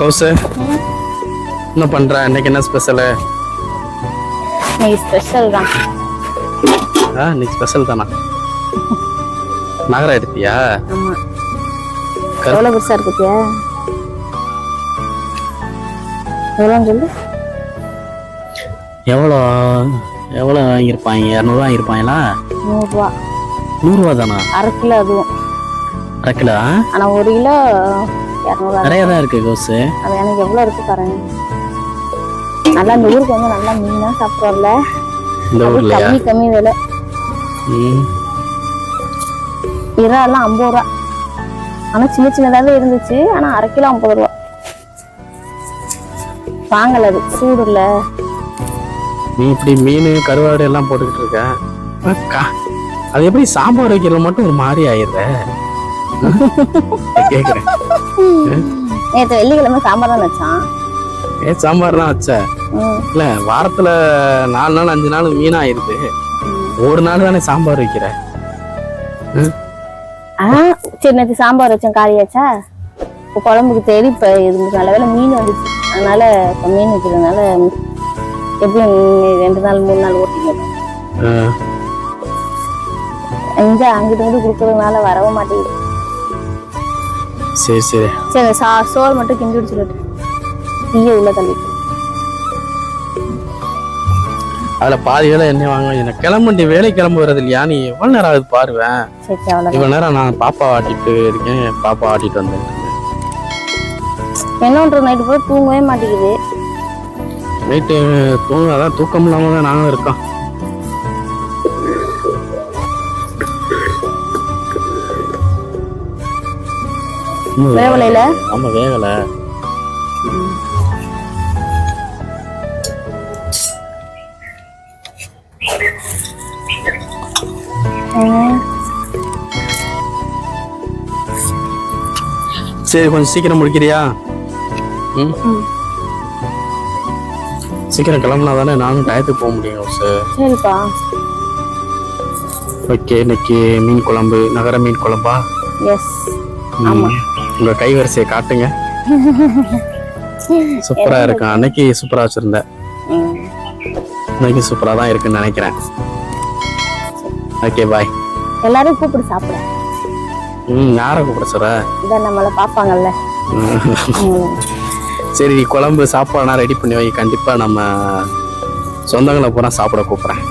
கௌசு என்ன பண்ற? இன்னைக்கு என்ன ஸ்பெஷலு இன்னைக்கு ஸ்பெஷல் தான். ஆ இன்னைக்கு ஸ்பெஷல் தானா? நகரம் எடுத்தியா ஆமா. கரு- எவ்வளோ பெருசா இருக்குத்தியா எவ்வளோன்னு சொல்லு. எவ்வளோ எவ்வளோ வாங்கியிருப்பாங்க இரநூறுவா வாங்கியிருப்பாங்களா? நூறுரூவா நூறுரூவா தானா அரை கிலோ அதுவும். அரை கிலோ ஆனா ஒரு கிலோ இரநூறுவா நிறைய தான் இருக்கு கௌசு அது எனக்கு எவ்வளோ இருக்கு பாருங்க. நல்லா இந்த ஊருக்கு வந்து நல்லா மீனா சாப்பிட்றோம்ல இந்த அது ஊர்லயா? கம்மி கம்மி விலை. ம். இறாலாம் ஐம்பது ரூபா. ஆனா சின்ன சின்னதாவே இருந்துச்சு. ஆனா அரை கிலோ ஐம்பது ரூபா. வாங்கல அது. சூடு இல்ல. நீ இப்படி மீன் கருவாடு எல்லாம் போட்டுக்கிட்டு இருக்க. அது எப்படி சாம்பார் வைக்கிறது மட்டும் ஒரு மாதிரி ஆயிடுற? கேக்குறேன். நேற்று வெள்ளிக்கிழமை சாம்பார் தான் வச்சான் ஏன் சாம்பார் தான் வச்ச. இல்ல வாரத்துல நாலு நாள் அஞ்சு நாள் மீன் ஆயிருது. ஒரு நாள் தானே சாம்பார் வைக்கிற? ஆ சரி நேற்று சாம்பார் வச்சேன் காலியாச்சா இப்போ குழம்புக்கு தேடி இப்போ இது நல்ல வேளை மீன் வந்துச்சு. அதனால இப்போ மீன் வைக்கிறதுனால எப்படியும் ரெண்டு நாள் மூணு நாள் ஓட்டிக்கணும் இங்கே அங்கிட்டு வந்து கொடுக்கறதுனால வரவும் மாட்டேங்குது. சரி சரி. சரி சா சோறு மட்டும் கிண்டி வச்சுட்டு தீய உள்ள தள்ளிட்டு அதுல பாதி வேலை என்ன வாங்க எனக்கு கிளம்பி வேலை கிளம்பு வர்றது இல்லையா நீ எவ்வளவு நேரம் ஆகுது பாருவேன் இவ்வளவு நேரம் நான் பாப்பா ஆட்டிட்டு இருக்கேன். பாப்பா ஆட்டிட்டு வந்தேன் என்னன்ற நைட்டு போய் தூங்கவே மாட்டேங்குது. நைட்டு தூங்க அதான் தூக்கம் இல்லாம தான் நானும் இருக்கோம் வேவலையில? ஆமா வேகல சரி கொஞ்சம் சீக்கிரம் முடிக்கிறியா. சீக்கிரம் கிளம்புனா தானே நானும் டயத்துக்கு போக முடியும் சார் சரிப்பா. ஓகே இன்னைக்கு மீன் குழம்பு நகர மீன் குழம்பா? எஸ். உங்க கைவரிசையை காட்டுங்க. சூப்பரா இருக்கும் அன்னைக்கு சூப்பரா வச்சிருந்தேன் இன்னைக்கு சூப்பரா தான் இருக்குன்னு நினைக்கிறேன். Okay bye. எல்லாரும் கூப்பிடு சாப்பிட. ம் யாரை கூப்பிட சொல்ற? இதான் நம்மளை. ம். சரி குழம்பு சாப்பாடுனா ரெடி பண்ணி வை. கண்டிப்பா நம்ம சொந்தங்களை பூரா சாப்பிட கூப்பிடுறேன்.